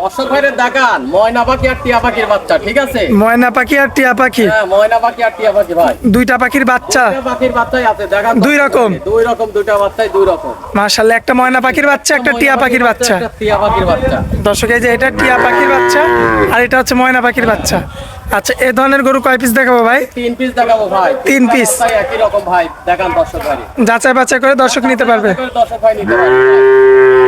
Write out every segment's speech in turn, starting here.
দর্শক দেখান ময়না পাখি আর টিয়া পাখির বাচ্চা ঠিক আছে? ময়না পাখি আর টিয়া পাখি। হ্যাঁ ময়না পাখি আর টিয়া পাখি ভাই। দুইটা পাখির বাচ্চা। পাখির বাচ্চাই আছে দেখান দুই রকম? দুই রকম দুইটা বাচ্চাই দুই রকম। একটা ময়না পাখির বাচ্চা একটা টিয়া পাখির বাচ্চা। টিয়া পাখির বাচ্চা। দর্শক এই যে এটা টিয়া পাখির বাচ্চা আর এটা হচ্ছে ময়না পাখির বাচ্চা। আচ্ছা এই ধরনের গরু কয় পিস দেখাবো ভাই? তিন পিস দেখাবো ভাই। তিন পিস একই রকম ভাই। দেখান দর্শক ভাই। যাচাই বাছাই করে দর্শক নিতে পারবে। দর্শক ভাই নিতে পারবে।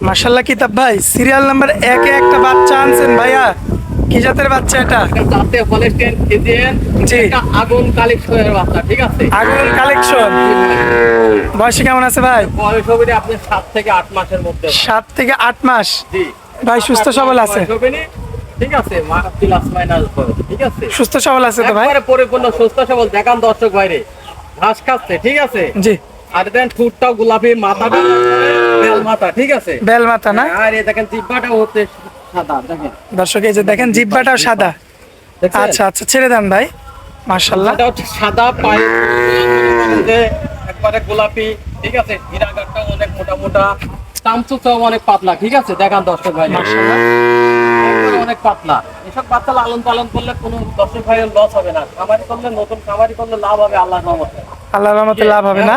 মাশাল্লাহ কিতাব ভাই সিরিয়াল নাম্বার একে একটা বাচ্চা আনছেন ভাইয়া। কি জাতের বাচ্চা এটা? হলেস্টেন ফিজিয়ান জি। আগুন কালেকশনের বাচ্চা ঠিক আছে? আগুন কালেকশন বয়সে কেমন আছে ভাই? বয়স হবে আপনার সাত থেকে আট মাসের মধ্যে। ভাই। সাত থেকে আট মাস? জি। ভাই সুস্থ সবল আছে? ঠিক আছে প্লাস মাইনাস ঠিক আছে? সুস্থ সবল আছে তো ভাই? পরিপূর্ণ সুস্থ সবল দেখান দর্শক বাইরে ঘাস খাচ্ছে ঠিক আছে? জি। আর দেন ঠুটটাও গোলাপি মাথাটা বেল মাথা ঠিক আছে? বেল মাথা না? আর এই দেখেন জিব্বাটাও হচ্ছে সাদা দেখেন। দর্শক এই যে দেখেন জিব্বাটাও সাদা। আচ্ছা আচ্ছা ছেড়ে দেন ভাই। মাশাল্লাহ এটা হচ্ছে সাদা পায়ে একবারে গোলাপি ঠিক আছে? হীরাঘাটটাও অনেক মোটা মোটা চামচুটাও অনেক পাতলা ঠিক আছে? দেখান দর্শক ভাই। একবারে অনেক পাতলা। এসব বাচ্চা লালন পালন করলে কোনো দর্শক ভাইয়ের লস হবে না। খামারি করলে নতুন খামারি করলে লাভ হবে আল্লাহর রহমতে। আল্লাহর রহমতে লাভ হবে না।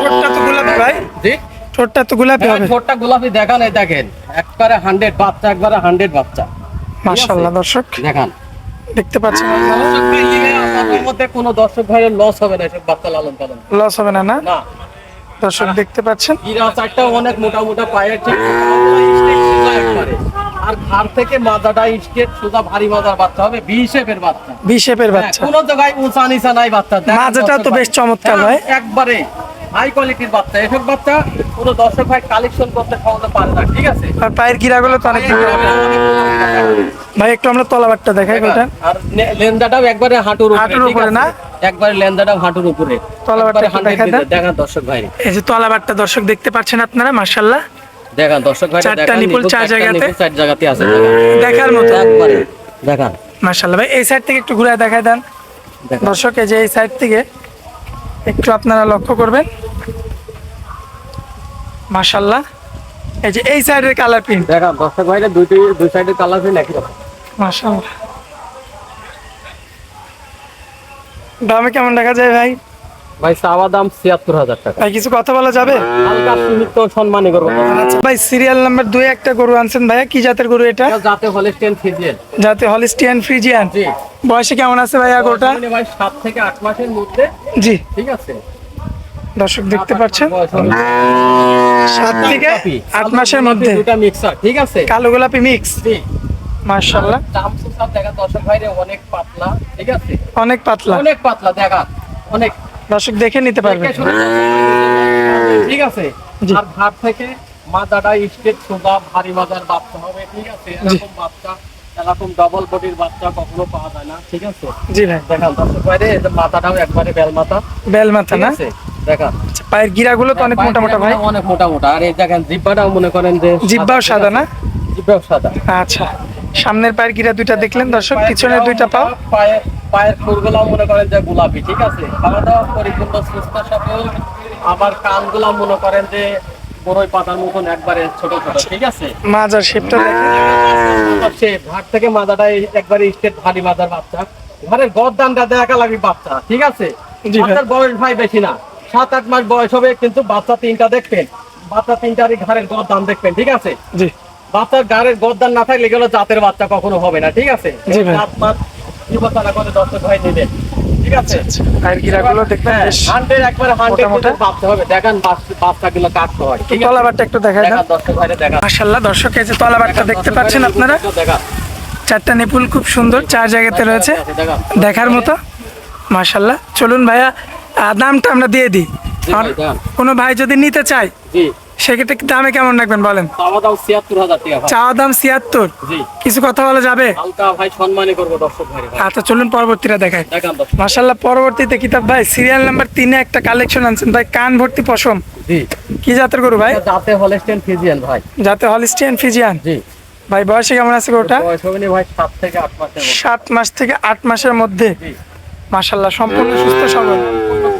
ঠোঁটটা তো গোলাপি ভাই। জি ঠোঁটটা তো গোলাপি হ্যাঁ, হবে। ছোটটা গোলাপি দেখান এই দেখেন একবারে হান্ড্রেড বাচ্চা একবারে হান্ড্রেড বাচ্চা। মাশাল্লাহ দর্শক। দেখান। দেখতে পাচ্ছেন মধ্যে কোনো দর্শক ভাইয়ের লস হবে না এসব বাচ্চা লালন পালন। লস হবে না না? দর্শক দেখতে পাচ্ছেন? গিরা চারটা অনেক মোটা মোটা পায়ের ঠিক একবারে। আর ঘাড় থেকে মাজাটা স্টেট সোজা ভারী মাজার বাচ্চা হবে বি শেপের বাচ্চা। বি শেপের হ্যাঁ, বাচ্চা। কোনো জায়গায় উঁচা নিচা নাই বাচ্চা তো বেশ ভাই। চমৎকার হ্যাঁ, ভাই। একবারে হাই কোয়ালিটির বাচ্চা। এসব বাচ্চা কোনো দর্শক ভাই কালেকশন করতে সহজে পারে না ঠিক আছে? আর পায়ের গিরাগুলো তো অনেক ভাই একটু আমরা তলাবারটা দেখাই ওটা। আর লেন্দাটাও একবারে হাঁটুর উপরে হাঁটুর উপরে না? একবারে লেন্দাটাও হাঁটুর উপরে। তলাবারটা একবারে একটু 100 দেখা দর্শক ভাই। এই যে তলাবারটা দর্শক দেখতে পাচ্ছেন আপনারা মাশাল্লাহ দেখান দর্শক ভাই চারটা নিপুল চার জায়গাতে? চার জায়গাতে আছে। দেখার মতো। একবারে দেখান। মাশাল্লাহ ভাই এই সাইড থেকে একটু ঘুরে দেখাই দেন। দর্শক এই যে এই সাইড থেকে একটু আপনারা লক্ষ্য করবেন। মাশাল্লাহ এই যে এই সাইডের কালার প্রিন্ট দেখান দর্শক ভাইরা দুইটি দুই সাইডের কালার প্রিন্ট একই রকম। মাশাল্লাহ দামে কেমন দেখা যায় ভাই? ভাই চাওয়া দাম ছিয়াত্তর হাজার টাকা। কিছু কথা বলা যাবে? হালকা সীমিত সম্মানই করব আচ্ছা ভাই সিরিয়াল নাম্বার দুই একটা গরু আনছেন ভাইয়া। কি জাতের গরু এটা? যাতে হলিস্টেন ফিজিয়ান যাতে হলিস্টিয়ান ফ্রিজিয়ান বয়সে কেমন আছে ভাইয়া গরুটা? ভাই সাত থেকে আট মাসের মধ্যে। জি। ঠিক আছে? দর্শক দেখতে পাচ্ছেন? সাত থেকে আট মাসের মধ্যে। দুটা মিক্সার ঠিক আছে? কালো গোলাপি মিক্স জি। মার্শাল্লাহ দাম সুসাব দেখা দর্শক ভাইরে অনেক পাতলা ঠিক আছে? অনেক পাতলা। অনেক পাতলা দেখা। অনেক দর্শক দেখে নিতে পারবে ঠিক আছে? আর ঘাট থেকে মাজাটা স্টেট সোজা ভারী মাজার বাচ্চা হবে ঠিক আছে? এরকম বাচ্চা এরকম ডবল বডির বাচ্চা কখনো পাওয়া যায় না ঠিক আছে? জি ভাই। দেখান দর্শক যে মাথাটাও একবারে বেল মাথা বেল মাথা ঠিক না? দেখান আচ্ছা, পায়ের গিরাগুলো তো অনেক মোটা মোটা ভাই। অনেক মোটা মোটা। আর এই দেখেন জিব্বাটাও মনে করেন যে জিব্বাও সাদা না? জিব্বাও সাদা। আচ্ছা। সামনের পায়ের গিরা দুইটা দেখলেন দর্শক পিছনের দুইটা পাও। পায়ের পায়ের ফুলগুলা মনে করেন যে গোলাপি ঠিক আছে? খাওয়া দাওয়া পরিপূর্ণ সুস্থ সবল। আবার কানগুলা মনে করেন যে বড়ই পাতার মতন একবারে ছোট ছোট ঠিক আছে? মাজার শেপটা দেখেন। ভাত থেকে মাজাটা একবারে স্টেট ভারী মাজার বাচ্চা। ঘরের গরদানটা দেখা লাগবে বাচ্চা ঠিক আছে? বাচ্চার বয়স ভাই বেশি না। সাত আট মাস বয়স হবে কিন্তু বাচ্চা তিনটা দেখবেন। বাচ্চা তিনটারই ঘরের গরদান দেখবেন ঠিক আছে? জি। বাচ্চার গাড়ির গরদান না থাকলে গেলে জাতের বাচ্চা কখনো হবে না ঠিক আছে? দর্শক ভাই ঠিক আছে? আচ্ছা গিরাগুলো দেখবেন বেশ 100 একবারে 100 মোটা মোটা। হবে। দেখেন বাচ্চাগুলো কাটতে হয়। ঠিক তলাবারটা একটু দেখাই দর্শক ভাইরে দেখান। মাশাল্লাহ দর্শক এই যে তলাবারটা দেখতে পাচ্ছেন আপনারা? চারটা নিপুল খুব সুন্দর চার জায়গাতে রয়েছে। দেখার মতো। মাশাল্লাহ চলুন ভাইয়া দামটা আমরা দিয়ে দিই। আর কোনো ভাই যদি নিতে চায় জি। সেক্ষেত্রে দামে কেমন রাখবেন বলেন? চাওয়া দাম 76000 টাকা চাওয়া দাম ছিয়াত্তর? কিছু কথা বলা যাবে? হালকা ভাই সম্মানই করব দর্শক ভাই। আচ্ছা চলুন পরবর্তীটা মাশাল্লাহ পরবর্তীতে কিতাব ভাই সিরিয়াল নাম্বার তিনে একটা কালেকশন আনছেন ভাই কান ভর্তি পশম। কি জাতের গরু ভাই? ফিজিয়ান যাতে হলিস্টিয়ান ফিজিয়ান জি। ভাই বয়সে কেমন আছে গরুটা? বয়স হবে না ভাই 7 থেকে 8 মাসের মধ্যে। সাত মাস থেকে আট মাসের মধ্যে? জি। মাশাল্লাহ সম্পূর্ণ সুস্থ সবল।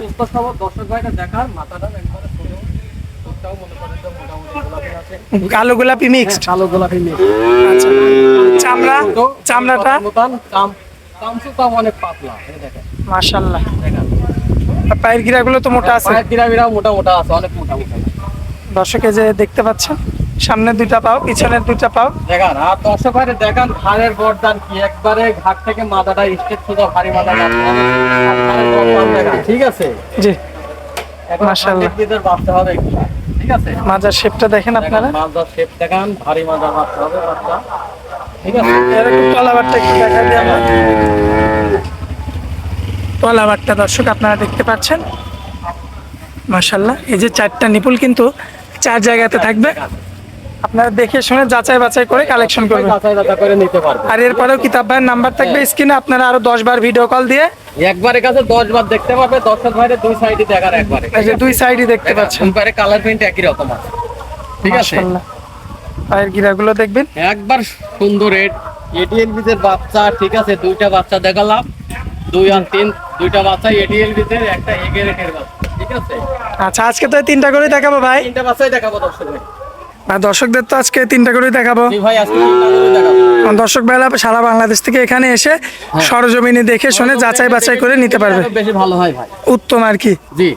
সুস্থ সবল। দর্শক ভাইটা দেখার মাথাটা একবারে ছোট চোখটাও মনে করেন যে মোটামুটি গোলাপি আছে কালো গোলাপি মিক্সড কালো গোলাপি মিক্স আচ্ছা চামড়া চামড়াটা? অনেক পাতলা দেখেন। মাশাল্লাহ দেখেন। পায়ের গিরাগুলো তো মোটা আছে। পায়ের গিরাবিরা মোটা মোটা আছে অনেক মোটা মোটা। দর্শকে যে দেখতে পাচ্ছেন সামনে দুইটা পাও পিছনের দুইটা পাও। দেখান আর দর্শক ভাইরে দেখান ঘাড়ের বর্দান কি? একবারে ঘাট থেকে মাথাটা স্টেট সোজা ভারী মাথা ঠিক আছে? জি। মাশাআল্লাহ। বাচ্চা হবে ঠিক আছে? মাজার শেপটা দেখেন আপনারা। দেখান, শেপ দেখান ভারী মাজা বাচ্চা হবে বাচ্চা ঠিক আছে? এরকম তলাবারটা একটু দেখা দিই আমরা। তলাবারটা দর্শক আপনারা দেখতে পাচ্ছেন। মাশাল্লাহ এই যে চারটা নিপুল কিন্তু চার জায়গাতে থাকবে। আপনারা দেখে শুনে যাচাই বাছাই করে কালেকশন করবেন। যাচাই বাছাই করে নিতে পারবে আর এরপরেও কিতাব ভাইয়ের নাম্বার থাকবে স্ক্রিনে আপনারা আরও দশ বার ভিডিও কল দিয়ে একবারে কাছে দশ বার দেখতে পারবে দর্শক ভাইরে দুই সাইডে দেখার একবারে। এই যে দুই সাইডই দেখতে পাচ্ছেন। একবারে কালার প্রিন্ট একই রকম আছে। ঠিক আছে? পায়ের গিরাগুলো দেখবেন। একবার সুন্দর রেড এটিএল বিজের বাচ্চা ঠিক আছে? দুইটা বাচ্চা দেখালাম। দুই আর তিন দুইটা বাচ্চা এটিএল বিজের একটা এগের রেটের বাচ্চা ঠিক আছে? আচ্ছা আজকে তো তিনটা করে দেখাবো ভাই। তিনটা বাচ্চাই দেখাবো দর্শক ভাই। আর দর্শকদের তো আজকে তিনটা করে দেখাবো। ভাই দর্শক বেলা সারা বাংলাদেশ থেকে এখানে এসে সরজমিনে দেখে শুনে যাচাই বাছাই করে নিতে পারবে। বেশি ভালো হয় ভাই। উত্তম আর কি। জি।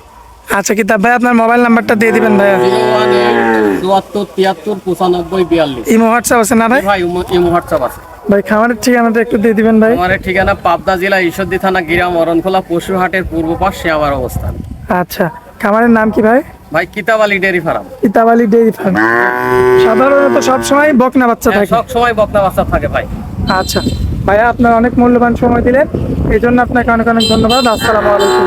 আচ্ছা কিতাব ভাই আপনার মোবাইল নাম্বারটা দিয়ে দিবেন এইট চুয়াত্তর তিয়াত্তর পঁচানব্বই বিয়াল্লিশ। ইমো হোয়াটসঅ্যাপ আছে না ভাই? ভাই ইমো হোয়াটসঅ্যাপ আছে। ভাই খামারের ঠিকানাটা একটু দিয়ে দিবেন ভাই। আমার ঠিকানা পাবদা জেলা ঈশ্বরদী থানা গিরাম অরণখোলা পশুহাটের পূর্ব পাশে আমার অবস্থান। আচ্ছা খামারের নাম কি ভাই? ভাই Kitabali dairy farm. Kitabali dairy farm. সাধারণত সবসময় বকনা বাচ্চা থাকে। সব সময় বকনা বাচ্চা থাকে ভাই। আচ্ছা। ভাইয়া আপনার অনেক মূল্যবান সময় দিলেন। এই জন্য আপনাকে অনেক অনেক ধন্যবাদ। আসসালামু আলাইকুম।